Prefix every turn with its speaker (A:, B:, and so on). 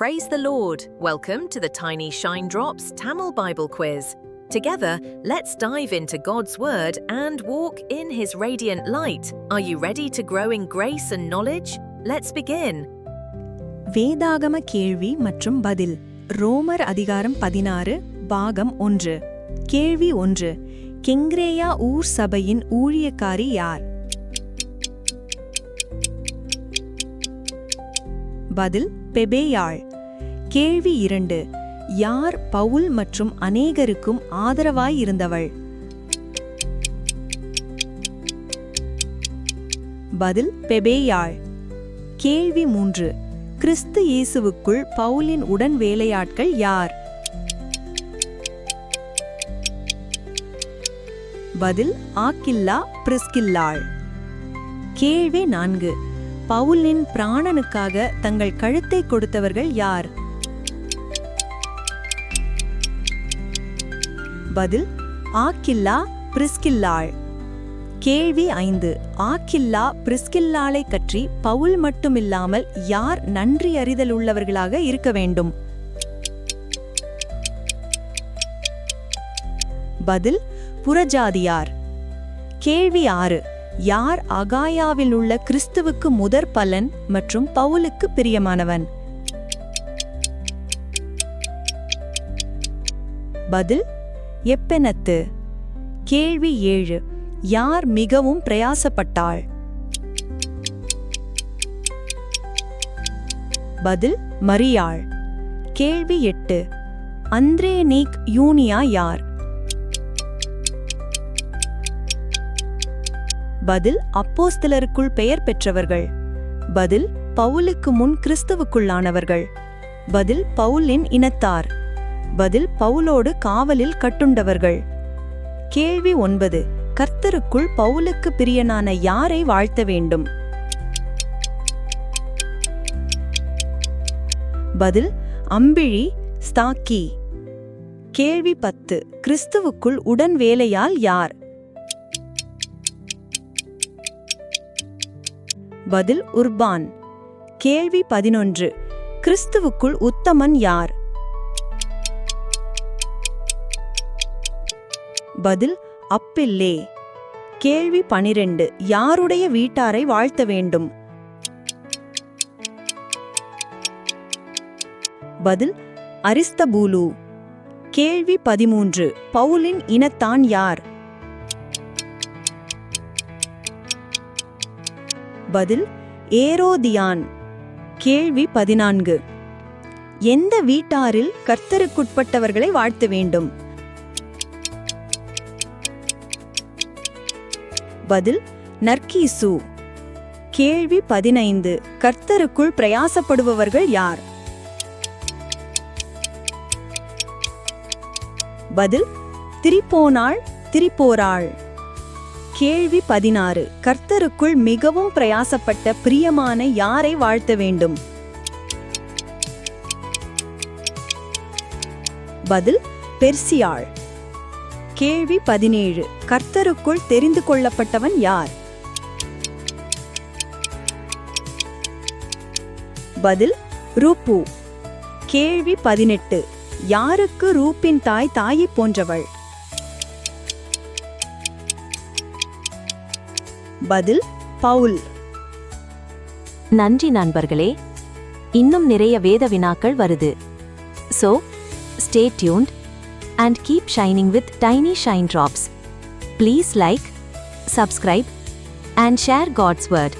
A: Praise the Lord. Welcome to the Tiny Shine Drops Tamil Bible Quiz. Together, let's dive into God's Word and walk in His radiant light. Are you ready to grow in grace and knowledge? Let's begin.
B: வேதாகம கேள்வி மற்றும் பதில் ரோமர் அதிகாரம் பதினாறு பாகம் ஒன்று கேள்வி ஒன்று கெங்ரேயா ஊர் சபையின் ஊழியக்காரி யார் பதில் பெபேயாள் கேள்வி இரண்டு. யார் பவுல் மற்றும் அநேகருக்கும் ஆதரவாய் இருந்தவள் பதில் பெபேயாள். கேள்வி மூன்று. கிறிஸ்து இயேசுவுக்குள் பவுலின் உடன் வேலையாட்கள் யார்? பதில் ஆக்கில்லா பிரிஸ்கில்லாள். கேள்வி நான்கு. பவுலின் பிராணனுக்காக தங்கள் கழுத்தை கொடுத்தவர்கள் யார்? பதில் ஆக்கில்லா பிரிஸ்கில்லாள். கேள்வி ஐந்து ஆக்கில்லா பிரிஸ்கில்லாளை பற்றி பவுல் மட்டுமில்லாமல் யார் நன்றி அறிதல் உள்ளவர்களாக இருக்க வேண்டும்? பதில் புறஜாதியார். கேள்வி ஆறு யார் அகாயாவில் உள்ள கிறிஸ்துவுக்கு முதற் பலன் மற்றும் பவுலுக்கு பிரியமானவன்? பதில் எப்பெனத்து? கேள்வி ஏழு. யார் மிகவும் பிரயாசப்பட்டாள்? பதில் மரியாள். கேள்வி எட்டு. அந்திரேனிக் யூனியா யார்? பதில் அப்போஸ்தலருக்குள் பெயர் பெற்றவர்கள். பதில் பவுலுக்கு முன் கிறிஸ்துவுக்குள்ளானவர்கள். பதில் பவுலின் இனத்தார். பதில் பவுலோடு காவலில் கட்டுண்டவர்கள். கேள்வி ஒன்பது. கர்த்தருக்குள் பவுலுக்கு பிரியனான யாரை வாழ்த்த வேண்டும்? பதில் அம்பிழி ஸ்தாக்கி. கேள்வி பத்து. கிறிஸ்துவுக்குள் உடன் வேலையால் யார்? பதில் உர்பான். கேள்வி பதினொன்று. கிறிஸ்துவுக்குள் உத்தமன் யார்? பதில் அப்பில்லே. கேள்வி பனிரெண்டு. யாருடைய வீட்டாரை வாழ்த்த வேண்டும்? பதில் அரிஸ்தபூலு. கேள்வி பதிமூன்று. பவுலின் இனத்தான் யார்? பதில் ஏரோதியான். கேள்வி பதினான்கு. எந்த வீட்டாரில் கர்த்தருக்குட்பட்டவர்களை வாழ்த்த வேண்டும்? பதில் நர்கீசு கேள்வி பதினைந்து. கர்த்தருக்குள் பிரயாசப்படுபவர்கள் யார்? பதில் திரிப்போனாள் திரிப்போராள் கேள்வி பதினாறு. கர்த்தருக்குள் மிகவும் பிரயாசப்பட்ட பிரியமான யாரை வாழ்த்த வேண்டும்? பதில் பெர்சியாள். கேள்வி பதினேழு. கர்த்தருக்குள் தெரிந்து கொள்ளப்பட்டவன் யார்? பதில் ரூபு கேள்வி பதினெட்டு. யாருக்கு ரூப்பின் தாய் தாயை போன்றவள்? பதில் பவுல்.
C: நன்றி நண்பர்களே. இன்னும் நிறைய வேத வினாக்கள் வருது. So stay tuned and keep shining with tiny shine drops. Please like, subscribe, and share God's Word.